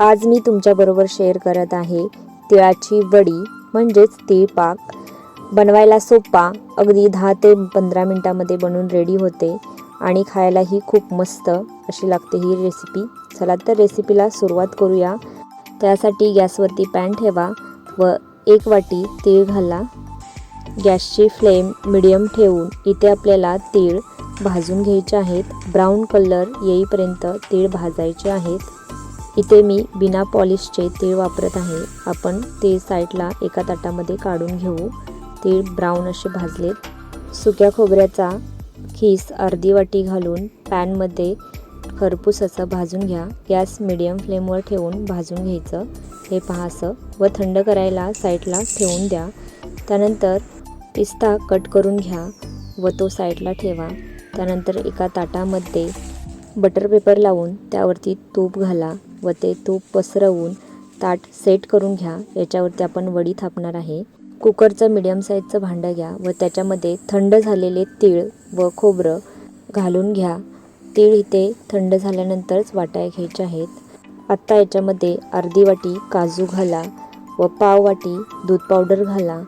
आज मी तुमच्याबरोबर शेअर करत आहे तिळाची वडी म्हणजेच तिळपाक. बनवायला सोपा अगदी दहा ते पंधरा मिनटामध्ये बनून रेडी होते आणि खायलाही खूप मस्त अशी लागते ही रेसिपी चला तर रेसिपीला सुरुवात करूया. त्यासाठी गॅसवरती पॅन ठेवा व एक वाटी तीळ घाला. गॅसची फ्लेम मिडियम ठेवून इथे आपल्याला तीळ भाजून घ्यायचे आहेत. ब्राऊन कलर येईपर्यंत तीळ भाजायचे आहेत. इथे मी बिना पॉलिशचे तीळ वापरत आहे. आपण ते साईडला एका ताटामध्ये काढून घेऊ. तीळ ब्राऊन असे भाजलेत. सुक्या खोबऱ्याचा खीस अर्धी वाटी घालून पॅनमध्ये खरपूस असं भाजून घ्या. गॅस मिडियम फ्लेमवर ठेवून भाजून घ्यायचं. हे पहासं व थंड करायला साईडला ठेवून द्या. त्यानंतर पिस्ता कट करून घ्या व तो साईडला ठेवा. त्यानंतर एका ताटामध्ये बटर पेपर लावून त्यावरती तूप घाला व ते तूप पसरवून ताट सेट करून घ्या. याच्यावरती आपण वडी थापणार आहे. कुकरचं मिडियम साईजचं भांडं घ्या व त्याच्यामध्ये थंड झालेले तीळ व खोबरं घालून घ्या. तीळ इथे थंड झाल्यानंतरच वाटाय घ्यायचे आहेत. आत्ता याच्यामध्ये अर्धी वाटी काजू घाला व पाव वाटी दूध पावडर घाला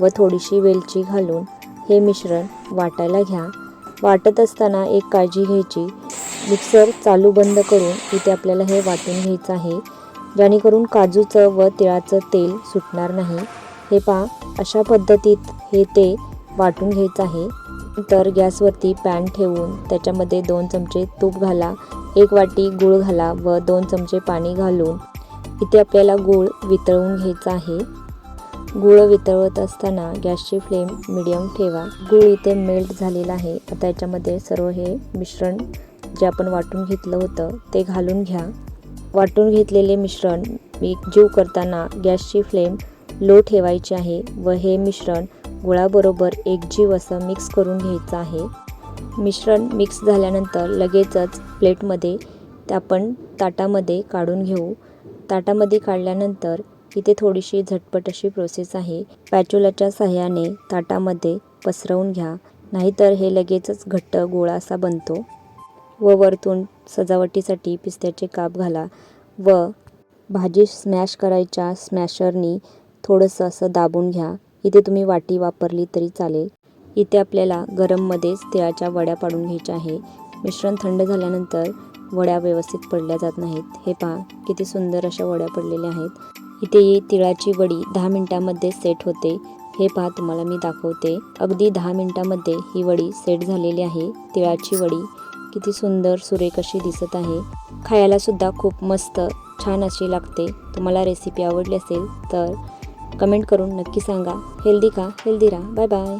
व थोडीशी वेलची घालून हे मिश्रण वाटायला घ्या. वाटत असताना एक काळजी घ्यायची. मिक्सर चालू बंद करून इथे आपल्याला हे वाटून घ्यायचं आहे. जेणेकरून काजूचं व तिळाचं तेल सुटणार नाही. हे पहा अशा पद्धतीत हे ते वाटून घ्यायचं आहे. तर गॅसवरती पॅन ठेवून त्याच्यामध्ये दोन चमचे तूप घाला एक वाटी गूळ घाला व दोन चमचे पाणी घालून इथे आपल्याला गूळ वितळवून घ्यायचा आहे. गूळ वितळवत असताना गॅसची फ्लेम मिडियम ठेवा. गूळ इथे मेल्ट झालेला आहे. आता याच्यामध्ये सर्व हे मिश्रण जे आपण वाटून घेतलं होतं ते घालून घ्या. वाटून घेतलेले मिश्रण जीव करताना गॅसची फ्लेम लो ठेवायची आहे व हे मिश्रण गुळाबरोबर एकजीव असं मिक्स करून घ्यायचं आहे. मिश्रण मिक्स झाल्यानंतर लगेचच प्लेटमध्ये ते आपण ताटामध्ये काढून घेऊ. ताटामध्ये काढल्यानंतर इथे थोडीशी झटपट अशी प्रोसेस आहे. पॅचुलाच्या सहाय्याने ताटामध्ये पसरवून घ्या. नाहीतर हे लगेचच घट्ट गोळा असा बनतो. व वरतून सजावटीसाठी पिस्त्याचे काप घाला व भाजी स्मॅश करायच्या स्मॅशरनी थोडंसं असं दाबून घ्या. इथे तुम्ही वाटी वापरली तरी चालेल. इथे आपल्याला गरममध्येच तिळाच्या वड्या पाडून घ्यायच्या आहे. मिश्रण थंड झाल्यानंतर वड्या व्यवस्थित पडल्या जात नाहीत. हे पहा किती सुंदर अशा वड्या पडलेल्या आहेत. इथे ही तिळाची वडी दहा मिनटामध्ये सेट होते. हे पहा तुम्हाला मी दाखवते. अगदी दहा मिनटामध्ये ही वडी सेट झालेली आहे. तिळाची वडी किती सुंदर सुरेख अशी दिसत आहे. खायला सुद्धा खूप मस्त छान अशी लागते. तुम्हाला रेसिपी आवडली असेल तर कमेंट करून नक्की सांगा. हेल्दी का हेल्दी राहा. Bye bye